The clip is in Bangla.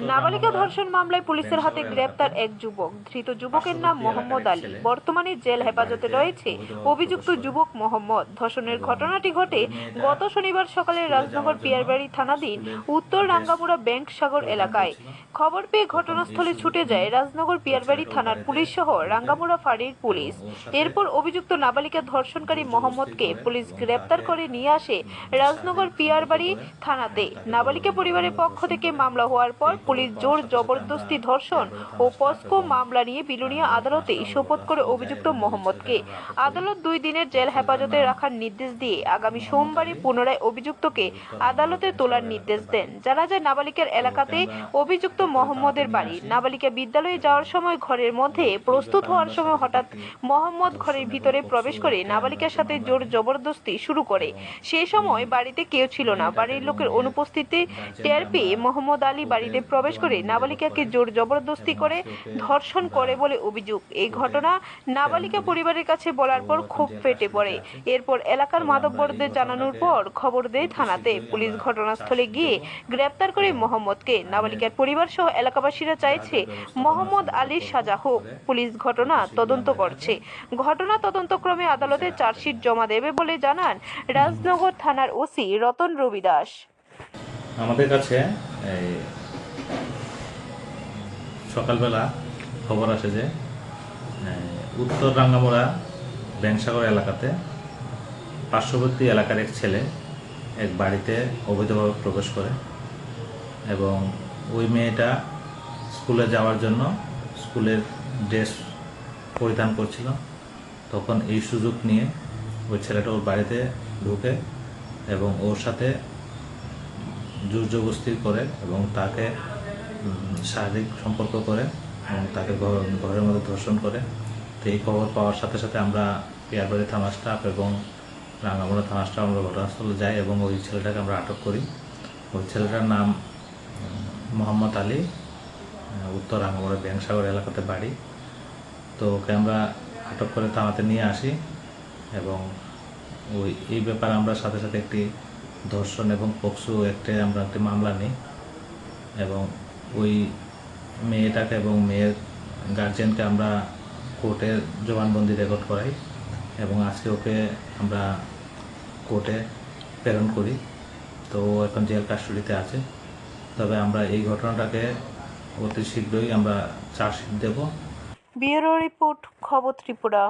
নাবালিকা ধর্ষণ মামলায় পুলিশের হাতে গ্রেপ্তার এক যুবক। ধৃত যুবকের নাম মোহাম্মদ আলী। বর্তমানে জেল হেফাজতে রয়েছে অভিযুক্ত যুবক মোহাম্মদ। ধর্ষণের ঘটনাটি ঘটে গত শনিবার সকালে রাজনগর পিয়ারবাড়ি থানাধীন উত্তর রাঙ্গামুড়া ব্যাংক সাগর এলাকায়। খবর পেয়ে ঘটনাস্থলে ছুটে যায় রাজনগর পিয়ারবাড়ি থানার পুলিশ সহ রাঙ্গামুড়া ফাঁড়ির পুলিশ। এরপর অভিযুক্ত নাবালিকা ধর্ষণকারী মোহাম্মদকে পুলিশ গ্রেপ্তার করে নিয়ে আসে রাজনগর পিয়ারবাড়ি থানাতে। নাবালিকা পরিবারের পক্ষ থেকে মামলা হওয়ার পর পুলিশ জোর জবরদস্তি ধর্ষণ ও পস্কো মামলা নিয়ে বিলুনিয়া আদালতে শপথ করে অভিযুক্ত মোহাম্মদকে। আদালত দুই দিনের জেল হেফাজতে রাখার নির্দেশ দিয়ে আগামী সোমবারই পুনরায় অভিযুক্তকে আদালতে তোলার নির্দেশ দেন। জানা যায়, নাবালিকার এলাকাতে অভিযুক্ত মোহাম্মদের বাড়ি। নাবালিকা বিদ্যালয়ে যাওয়ার সময় ঘরের মধ্যে প্রস্তুত হওয়ার সময় হঠাৎ মোহাম্মদ ঘরের ভিতরে প্রবেশ করে নাবালিকার সাথে জোর জবরদস্তি শুরু করে। সেই সময় বাড়িতে কেউ ছিল না। বাড়ির লোকের অনুপস্থিতি টের পেয়ে মোহাম্মদ আলী বাড়িতে প্রবেশ করে নাবালিকাকে জোর জবরদস্তি করে ধর্ষণ করে বলে অভিযোগ। এই ঘটনা নাবালিকা পরিবারের কাছে বলার পর খুব ফেটে পড়ে। এরপর এলাকার মাদকবরদের জানানোর পর খবর দেয় থানাতে। পুলিশ ঘটনাস্থলে গিয়ে গ্রেপ্তার করে মোহাম্মদকে। নাবালিকার পরিবার সহ এলাকাবাসীরা চাইছে মোহাম্মদ আলীর সাজা হোক। পুলিশ ঘটনা তদন্ত করছে। ঘটনা তদন্তক্রমে আদালতে চার্জশিট জমা দেবে বলে জানান রাজনগর থানার ওসি রতন রবি দাস আমাদের কাছে সকালবেলা খবর আসে যে উত্তর রাঙ্গামোড়া ব্যাংসাগর এলাকাতে পার্শ্ববর্তী এলাকার এক ছেলে এক বাড়িতে অবৈধভাবে প্রবেশ করে এবং ওই মেয়েটা স্কুলে যাওয়ার জন্য স্কুলের ড্রেস পরিধান করছিল। তখন এই সুযোগ নিয়ে ওই ছেলেটা ওর বাড়িতে ঢুকে এবং ওর সাথে জোর করে এবং তাকে শারীরিক সম্পর্ক করে তাকে ঘর- ঘরের মধ্যে ধর্ষণ করে। তো এই খবর পাওয়ার সাথে সাথে আমরা পিয়ারবাড়ি থানা স্টাফ এবং রাঙ্গামোড়া থানা স্টাফ আমরা ঘটনাস্থলে যাই এবং ওই ছেলেটাকে আমরা আটক করি। ওই ছেলেটার নাম মোহাম্মদ আলী উত্তর রাঙ্গামোড়া ব্যাংসাগর এলাকাতে বাড়ি। তো ওকে আমরা আটক করে থানাতে নিয়ে আসি এবং ওই, এই ব্যাপারে আমরা সাথে সাথে একটি ধর্ষণ এবং পক্সো একটা আমরা একটি মামলা নিই এবং ওই মেয়েটাকে এবং মেয়ের গার্জেনকে আমরা কোর্টের জবানবন্দি রেকর্ড করাই এবং আজকে ওকে আমরা কোর্টে প্রেরণ করি। তো এখন জেল কাস্টডিতে আছে। তবে আমরা এই ঘটনাটাকে অতি শীঘ্রই আমরা চার্জশিট দেবো। ব্যুরো রিপোর্ট, খবর ত্রিপুরা।